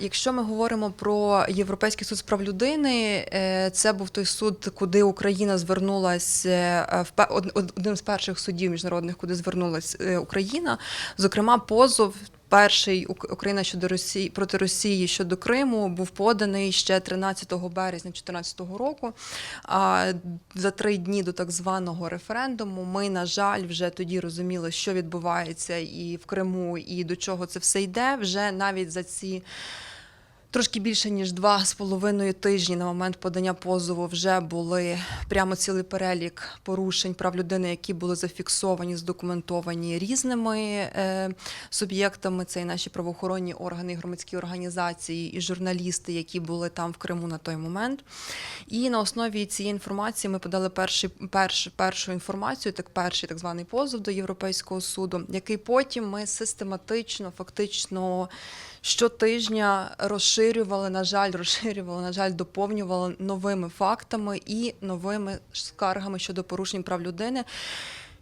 Якщо ми говоримо про Європейський суд з прав людини, е, це був той суд, куди Україна звернулася е, в один з перших судів міжнародних, куди звернулася Україна. Зокрема, позов. Перший Ук- Україна щодо Росії проти Росії щодо Криму був поданий ще 13 березня 2014 року. А за три дні до так званого референдуму ми, на жаль, вже тоді розуміли, що відбувається і в Криму, і до чого це все йде. Вже навіть за ці Трошки більше ніж два з половиною тижні на момент подання позову вже були прямо цілий перелік порушень прав людини, які були зафіксовані, здокументовані різними е, суб'єктами. Це і наші правоохоронні органи, громадські організації, і журналісти, які були там в Криму на той момент. І на основі цієї інформації ми подали перший, перш, першу інформацію, так перший так званий позов до Європейського суду, який потім ми систематично, фактично щотижня розширювали, на жаль, розширювали, на жаль, доповнювали новими фактами і новими скаргами щодо порушень прав людини.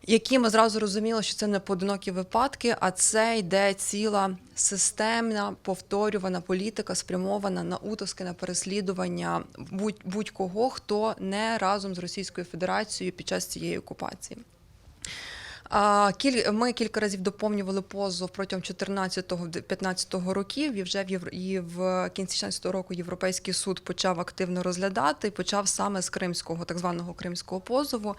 Які ми зразу розуміли, що це не поодинокі випадки, а це йде ціла системна повторювана політика, спрямована на утиски, на переслідування будь- будь-кого, хто не разом з Російською Федерацією під час цієї окупації. Ми кілька разів доповнювали позов протягом 14-15 років, і вже в Євро... і в кінці 16 року Європейський суд почав активно розглядати почав саме з кримського, так званого кримського позову.